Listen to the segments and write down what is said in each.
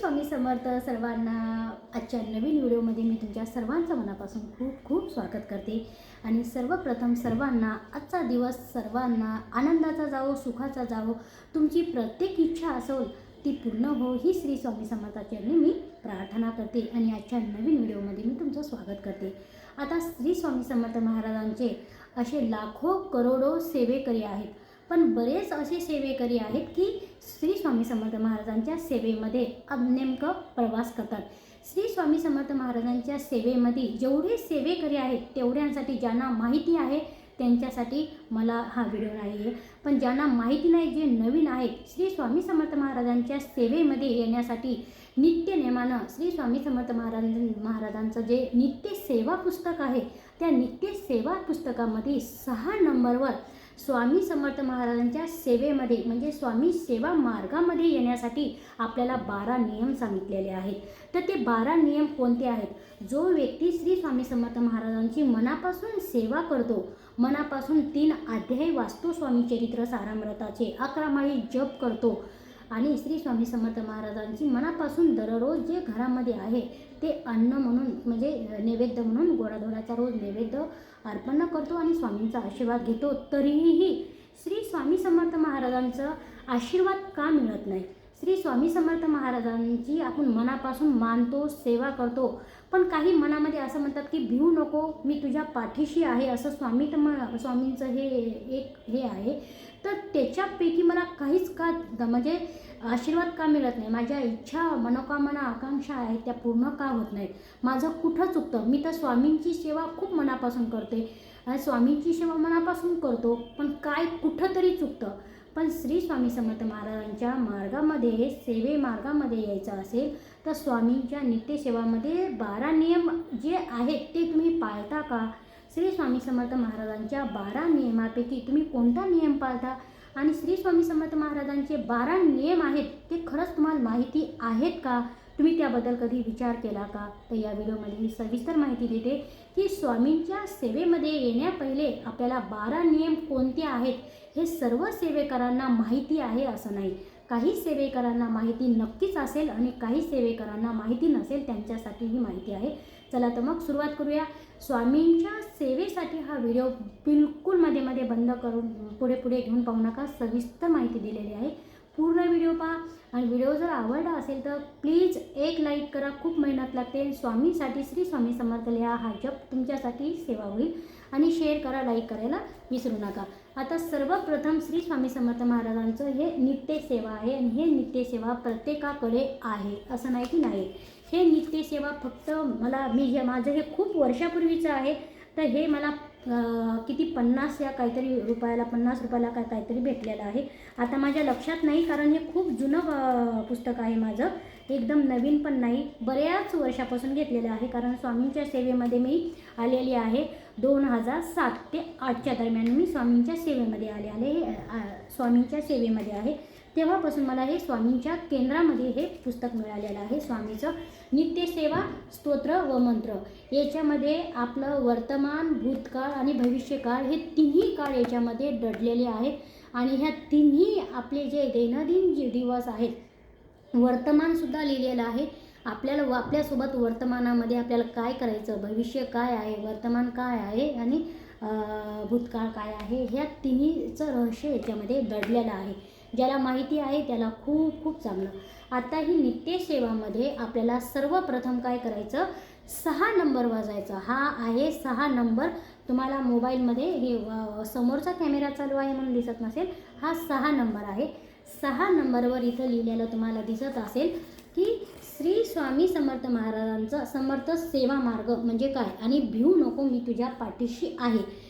स्वामी समर्थ सर्वांना आजच्या नवीन व्हिडिओमध्ये मी तुमच्या सर्वांचं मनापासून खूप खूप स्वागत करते. आणि सर्वप्रथम सर्वांना आजचा दिवस सर्वांना आनंदाचा जावो सुखाचा जावो तुमची प्रत्येक इच्छा असो ती पूर्ण हो ही श्री स्वामी समर्थाची मी प्रार्थना करते आणि आजच्या नवीन व्हिडिओमध्ये मी तुमचं स्वागत करते. आता श्री स्वामी समर्थ महाराजांचे असे लाखो करोडो सेवेकरी आहेत. पण बरेच असे सेवेकरी आहेत की श्री स्वामी समर्थ महाराजांच्या सेवेमध्ये नेमकं प्रवास करतात. श्री स्वामी समर्थ महाराजांच्या सेवेमध्ये जेवढे सेवेकरी आहेत तेवढ्यांसाठी ज्यांना माहिती आहे त्यांच्यासाठी मला हा व्हिडिओ नाही आहे पण ज्यांना माहिती नाही जे नवीन आहेत श्री स्वामी समर्थ महाराजांच्या सेवेमध्ये येण्यासाठी नित्य नेमानं श्री स्वामी समर्थ महाराज महाराजांचं जे नित्य सेवा पुस्तक आहे त्या नित्य सेवा पुस्तकामध्ये सहा नंबरवर स्वामी समर्थ महाराजांच्या सेवेमध्ये म्हणजे स्वामी सेवा मार्गामध्ये येण्यासाठी आपल्याला बारा नियम सांगितलेले आहेत. तर ते बारा नियम कोणते आहेत? जो व्यक्ती श्री स्वामी समर्थ महाराजांची मनापासून सेवा करतो मनापासून तीन अध्याय वास्तू स्वामी चरित्र सारामृताचे अकरा माळी जप करतो आणि श्री स्वामी समर्थ महाराजांची मनापासून दररोज जे घरामध्ये आहे ते अन्न म्हणून म्हणजे नैवेद्य म्हणून गोडाधोडाचा रोज नैवेद्य अर्पण करतो आणि स्वामींचा आशीर्वाद घेतो. तरीही श्री स्वामी समर्थ महाराजांचं आशीर्वाद का मिळत नाही? श्री स्वामी समर्थ महाराजांची आपण मनापासून मानतो सेवा करतो. पण काही मनामध्ये असं म्हणतात की भिवू नको मी तुझ्या पाठीशी आहे. असं स्वामी स्वामींचं हे एक हे आहे. तर त्याच्यापैकी मला काहीच का म्हणजे आशीर्वाद का मिळत नाही? माझ्या इच्छा मनोकामना आकांक्षा आहेत त्या पूर्ण का होत नाहीत? माझं कुठं चुकतं मी तर स्वामींची सेवा खूप मनापासून करते. स्वामींची सेवा मनापासून करतो पण काय कुठं तरी चुकतं? पण श्री स्वामी समर्थ महाराजांच्या मार्गामध्ये सेवे मार्गामध्ये यायचं असेल तर स्वामींच्या नित्यसेवामध्ये बारा नियम जे आहेत ते तुम्ही पाळता का? श्री स्वामी समर्थ महाराजांच्या बारा नियमापैकी तुम्ही कोणता नियम पाळता? आणि श्री स्वामी समर्थ महाराजांचे बारा नियम आहेत ते खरंच तुम्हाला माहिती आहेत का? तुम्ही त्याबद्दल कधी विचार केला का? तर या व्हिडिओमध्ये मी सविस्तर माहिती देते की स्वामींच्या सेवेमध्ये येण्या पहिले आपल्याला बारा नियम कोणते आहेत? हे सर्व सेवेकरांना माहिती आहे असं नाही. काही सेवेकरांना माहिती नक्कीच असेल आणि काही सेवेकरांना माहिती नसेल त्यांच्यासाठी ही माहिती आहे. चला तर मग सुरुवात करूया. स्वामींच्या सेवेसाठी हा व्हिडिओ बिलकुलमध्ये मध्ये बंद करून पुढे पुढे घेऊन पाहू नका. सविस्तर माहिती दिलेली आहे. पूर्ण व्हिडिओ पहा. आणि व्हिडिओ जर आवडला असेल तर प्लीज एक लाईक करा. खूप मेहनत लागते. स्वामीसाठी श्री स्वामी समर्थ लिहा. हा जप तुमच्यासाठी सेवा होईल. आणि शेअर करा लाईक करायला विसरू नका. आता सर्वप्रथम श्री स्वामी समर्थ महाराजांचं हे नित्यसेवा आहे. आणि हे नित्यसेवा प्रत्येकाकडे आहे. असं नाही की नाही. हे नित्यसेवा फक्त मला मी हे माझं हे खूप वर्षापूर्वीचं आहे. तर हे मला किती पन्नास या काहीतरी रुपयाला पन्नास रुपयाला काय काहीतरी भेटलेलं आहे. आता माझ्या लक्षात नाही कारण हे खूप जुनं पुस्तक आहे माझं. एकदम नवीन पण नाही बऱ्याच वर्षापासून घेतलेलं आहे कारण स्वामींच्या सेवेमध्ये मी आलेली आहे. दोन हजार सात ते आठच्या दरम्यान मी स्वामींच्या सेवेमध्ये आले आले स्वामींच्या सेवेमध्ये आहे. तेव्हापासून मला हे स्वामींच्या केंद्रामध्ये हे पुस्तक मिळालेलं आहे. स्वामीचं नित्यसेवा स्तोत्र व मंत्र. याच्यामध्ये आपलं वर्तमान भूतकाळ आणि भविष्यकाळ हे तिन्ही काळ याच्यामध्ये दडलेले आहेत. आणि ह्या तिन्ही आपले जे दैनंदिन जे दिवस आहेत वर्तमानसुद्धा लिहिलेलं आहे. आपल्याला व आपल्यासोबत वर्तमानामध्ये आपल्याला काय करायचं? भविष्य काय आहे? वर्तमान काय आहे? आणि भूतकाळ काय आहे? ह्या तिन्हीचं रहस्य याच्यामध्ये दडलेलं आहे. ज्याला माहिती आहे त्याला खूप खूप चांगलं. आता ही नित्यसेवामध्ये आपल्याला सर्वप्रथम काय करायचं? सहा नंबर वाजायचा. हा आहे सहा नंबर. तुम्हाला मोबाईलमध्ये हे समोरचा कॅमेरा चालू आहे म्हणून दिसत नसेल. हा सहा नंबर आहे. सहा नंबरवर इथं लिहिलेलं तुम्हाला दिसत असेल की श्री स्वामी समर्थ महाराजांचा समर्थ सेवा मार्ग म्हणजे काय? आणि भिऊ नको मी तुझ्या पाठीशी आहे.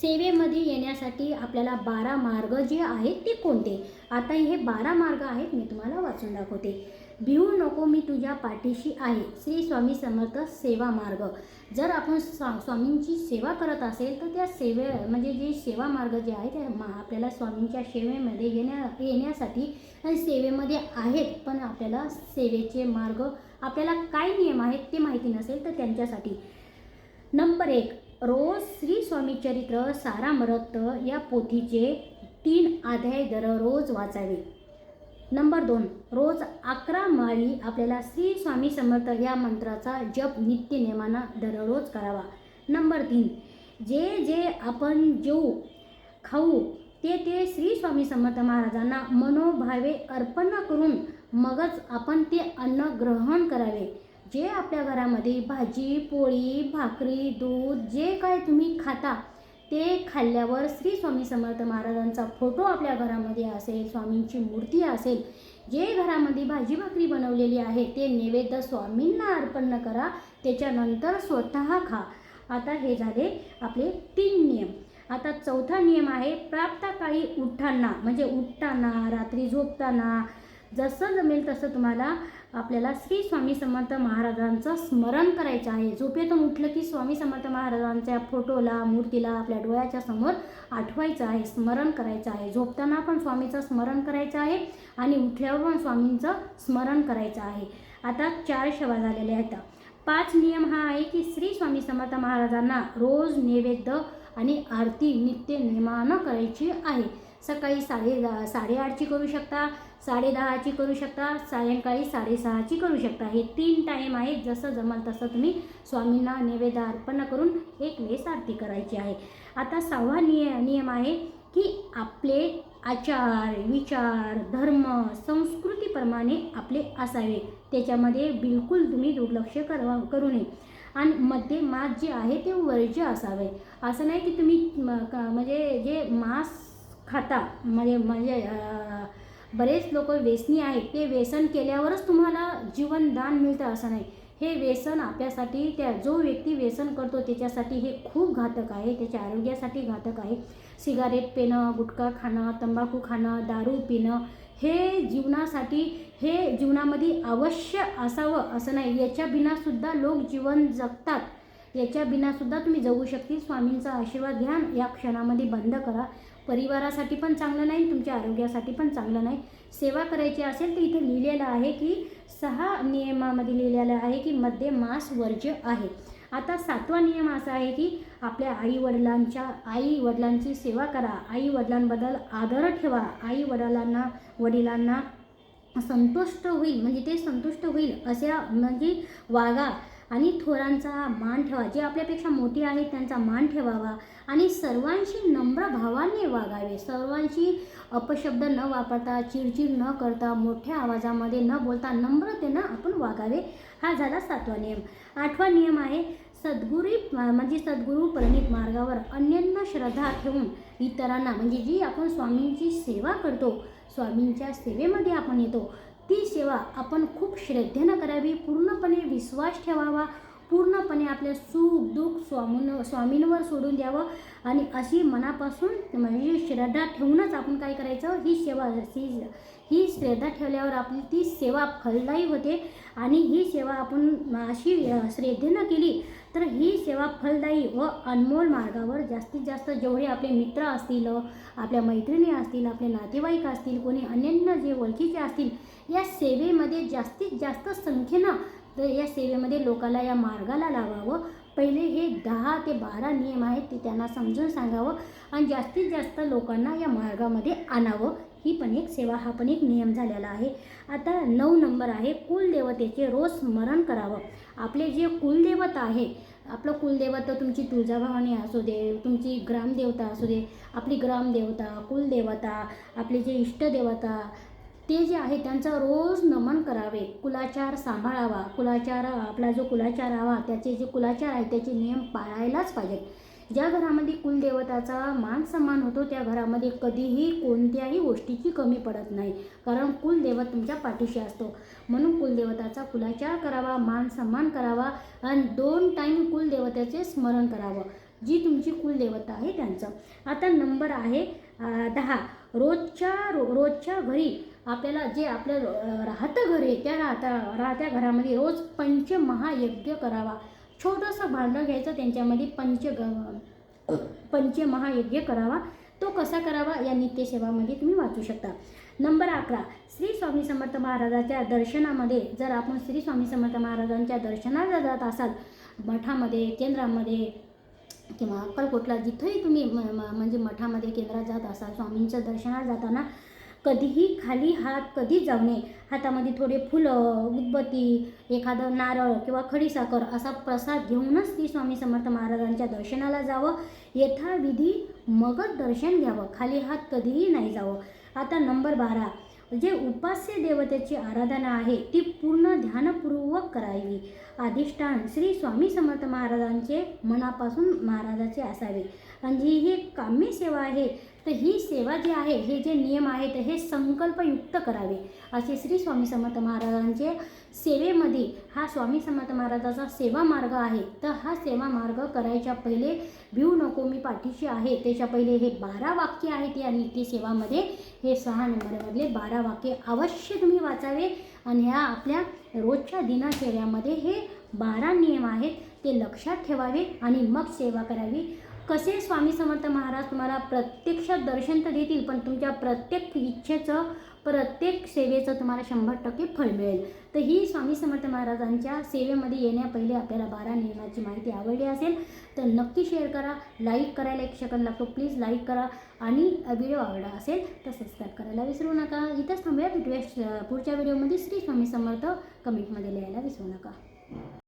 सेवेमध्ये येण्यासाठी आपल्याला बारा मार्ग जे आहेत ते कोणते? आता हे बारा मार्ग आहेत मी तुम्हाला वाचून दाखवते. भिवू नको मी तुझ्या पाठीशी आहे. श्री स्वामी समर्थ सेवा मार्ग. जर आपण स्वा स्वामींची सेवा करत असेल तर त्या सेवे म्हणजे जे सेवा मार्ग जे आहे ते आपल्याला स्वामींच्या सेवेमध्ये येण्या येण्यासाठी आणि सेवेमध्ये आहेत. पण आपल्याला सेवेचे मार्ग आपल्याला काय नियम आहेत ते माहिती नसेल तर त्यांच्यासाठी. नंबर एक रोज श्री स्वामी चरित्र या पोथीचे तीन अध्याय दररोज वाचावे. नंबर दोन रोज अकरा माळी आपल्याला श्री स्वामी समर्थ या मंत्राचा जप नित्य नेमानं दररोज करावा. नंबर तीन जे जे आपण जेऊ खाऊ ते ते श्री स्वामी समर्थ महाराजांना मनोभावे अर्पण करून मगच आपण ते अन्न ग्रहण करावे. जे आपल्या घरामध्ये भाजी पोळी भाकरी दूध जे काय तुम्ही खाता ते खाल्ल्यावर श्री स्वामी समर्थ महाराजांचा फोटो आपल्या घरामध्ये असेल स्वामींची मूर्ती असेल जे घरामध्ये भाजी भाकरी बनवलेली आहे ते नैवेद्य स्वामींना अर्पण करा त्याच्यानंतर स्वतः खा. आता हे झाले आपले तीन नियम. आता चौथा नियम आहे प्राप्तकाळी उठताना म्हणजे उठताना रात्री झोपताना जसं जमेल तसं तुम्हाला आपल्याला श्री स्वामी समर्थ महाराजांचं स्मरण करायचं आहे. झोपेतून उठलं की स्वामी समर्थ महाराजांच्या फोटोला मूर्तीला आपल्या डोळ्याच्या समोर आठवायचं आहे स्मरण करायचं आहे. झोपताना पण स्वामीचं स्मरण करायचं आहे आणि उठल्यावर पण स्वामींचं स्मरण करायचं आहे. आता चार सेवा झालेल्या आहेत. पाच नियम हा आहे की श्री स्वामी समर्थ महाराजांना रोज नैवेद्य आणि आरती नित्य नियमानं करायची आहे. सकाळी साडे साडेआठची करू शकता साडेदहाची करू शकता सायंकाळी साडेसहाची करू शकता. हे तीन टाईम आहेत जसं जमल तसं तुम्ही स्वामींना नैवेद्य अर्पण करून एक वेळेस आरती करायची आहे. आता सहावा निय नियम आहे की आपले आचार विचार धर्म संस्कृतीप्रमाणे आपले असावे. त्याच्यामध्ये बिलकुल तुम्ही दुर्लक्ष करवा करू नये. आणि मध्ये मांस जे आहे ते वर्ज्य असावे. असं नाही की तुम्ही म- म्हणजे जे मांस खाता म्हणजे म्हणजे बरेच लोक व्यसनी आहेत. ते व्यसन केल्यावरच तुम्हाला जीवनदान मिळतं असं नाही. हे व्यसन आपल्यासाठी त्या जो व्यक्ती व्यसन करतो त्याच्यासाठी हे खूप घातक आहे. त्याच्या आरोग्यासाठी घातक आहे. सिगारेट पिणं गुटखा खाणं तंबाखू खाणं दारू पिणं हे जीवनासाठी हे जीवनामध्ये अवश्य असावं असं नाही. याच्या बिनासुद्धा लोक जीवन जगतात. याच्या बिनासुद्धा तुम्ही जगू शकतील. स्वामींचा आशीर्वाद घ्या. या क्षणामध्ये बंद करा. परिवारासाठी पण चांगलं नाही तुमच्या आरोग्यासाठी पण चांगलं नाही. सेवा करायची असेल तर इथे लिहिलेलं आहे की सहा नियमामध्ये लिहिलेलं आहे की मध्ये मांस वर्ज्य आहे. आता सातवा नियम असा आहे की आपल्या आई वडिलांच्या आई वडिलांची सेवा करा. आई वडिलांबद्दल आदर ठेवा. आई वडिलांना वडिलांना संतुष्ट होईल. म्हणजे ते संतुष्ट होईल अशा म्हणजे वागा. आणि थोरांचा मान ठेवा. जे आपल्यापेक्षा मोठे आहेत त्यांचा मान ठेवावा. आणि सर्वांशी नम्र भावाने वागावे. सर्वांशी अपशब्द न वापरता चिडचिड न करता मोठ्या आवाजामध्ये न बोलता नम्रतेनं आपण वागावे. हा झाला सातवा नियम. आठवा नियम आहे सद्गुरी म्हणजे सद्गुरू प्रणित मार्गावर अन्यन्य श्रद्धा ठेवून इतरांना म्हणजे जी आपण स्वामींची सेवा करतो स्वामींच्या सेवेमध्ये आपण येतो ती सेवा आपण खूप श्रद्धेनं करावी पूर्णपणे विश्वास ठेवावा पूर्णपणे आपले सुख दुःख स्वामीन स्वामींवर सोडून द्यावं आणि अशी मनापासून म्हणजे श्रद्धा ठेवूनच आपण काय करायचं? ही सेवा ही ही श्रद्धा ठेवल्यावर आपली ती सेवा फलदायी होते आणि ही सेवा आपण अशी श्रद्धेनं केली तर ही सेवा फलदायी व अनमोल मार्गावर जास्तीत जास्त जेवढे आपले मित्र असतील आपल्या मैत्रिणी असतील आपले नातेवाईक असतील कोणी अन्य जे ओळखीचे असतील या सेवेमध्ये जास्तीत जास्त संख्येनं तर या सेवेमध्ये लोकाला या मार्गाला लावावं. पहिले हे दहा ते बारा नियम आहेत ते त्यांना समजून सांगावं आणि जास्तीत जास्त लोकांना या मार्गामध्ये आणावं. ही पण एक सेवा हा पण एक नियम झालेला आहे. आता नऊ नंबर आहे कुलदेवतेचे रोज स्मरण करावं. आपले जे कुलदेवता आहे आपलं कुलदेवता तुमची तुळजाभवानी असू दे तुमची ग्रामदेवता असू दे आपली ग्रामदेवता कुलदेवता आपले जे इष्टदेवता ते जे आहे त्यांचा रोज नमन करावे कुलाचार सांभाळावा. कुलाचार आपला जो कुलाचार हवा त्याचे जे कुलाचार आहे त्याचे नियम पाळायलाच पाहिजेत. ज्या घरामध्ये कुलदेवताचा मान सन्मान होतो त्या घरामध्ये कधीही कोणत्याही गोष्टीची कमी पडत नाही. कारण कुलदेवत तुमच्या पाठीशी असतो. म्हणून कुलदेवताचा कुलाचार करावा मान सन्मान करावा आणि दोन टाईम कुलदेवतेचे स्मरण करावं. जी तुमची कुलदेवता आहे त्यांचं. आता नंबर आहे दहा. रोजच्या रो रोजच्या घरी आपल्याला जे आपलं राहतं घर आहे त्या राहता राहत्या घरामध्ये रोज पंचमहायज्ञ करावा. छोटंसं भांडं घ्यायचं त्यांच्यामध्ये पंच पंचमहायज्ञ करावा. तो कसा करावा? या नित्यसेवामध्ये तुम्ही वाचू शकता. नंबर अकरा श्री स्वामी समर्थ महाराजाच्या दर्शनामध्ये जर आपण श्री स्वामी समर्थ महाराजांच्या दर्शनाला जात असाल मठामध्ये केंद्रामध्ये किंवा अक्कलकोटला जिथंही तुम्ही म- म- म्हणजे मठामध्ये केंद्रात जात असाल स्वामींच्या दर्शनाला जाताना कधीही खाली हात कधीच जाऊ नये. हातामध्ये थोडे फुलं उदबत्ती एखादं नारळ किंवा खडीसाखर असा प्रसाद घेऊनच ती स्वामी समर्थ महाराजांच्या दर्शनाला जावं. यथाविधी मगच दर्शन घ्यावं. खाली हात कधीही नाही जावं. आता नंबर बारा. जे उपास्य देवतेची आराधना आहे ती पूर्ण ध्यानपूर्वक करावी. अधिष्ठान श्री स्वामी समर्थ महाराजांचे मनापासून महाराजाचे असावे. आणि जी ही काम्य सेवा आहे. तर ही सेवा जी आहे हे जे नियम आहेत हे संकल्पयुक्त करावे. असे श्री स्वामी समर्थ महाराजांचे सेवेमध्ये हा स्वामी समर्थ महाराजाचा सेवा मार्ग आहे. तर हा सेवा मार्ग करायच्या पहिले भिऊ नको मी पाठीशी आहे. त्याच्या पहिले हे बारा वाक्य आहेत या नीती सेवामध्ये. हे सहा नंबरमधले बारा वाक्य अवश्य तुम्ही वाचावे. आणि ह्या आपल्या रोजच्या दिनचर्यामध्ये हे बारा नियम आहेत ते लक्षात ठेवावे आणि मग सेवा करावी. कसे स्वामी समर्थ महाराज तुम्हाला प्रत्यक्ष दर्शन तर देतील पण तुमच्या प्रत्येक इच्छेचं प्रत्येक सेवेचं तुम्हाला शंभर टक्के फळ मिळेल. तर ही स्वामी समर्थ महाराजांच्या सेवेमध्ये येण्यापहिले आपल्याला बारा नियमाची माहिती आवडली असेल तर नक्की शेअर करा लाईक करायला एक सेकंद लागतो प्लीज लाईक करा आणि व्हिडिओ आवडला असेल तर सबस्क्राईब करायला विसरू नका. इथंच थांबूया भेटूया पुढच्या व्हिडिओमध्ये श्री स्वामी समर्थ कमेंटमध्ये लिहायला विसरू नका.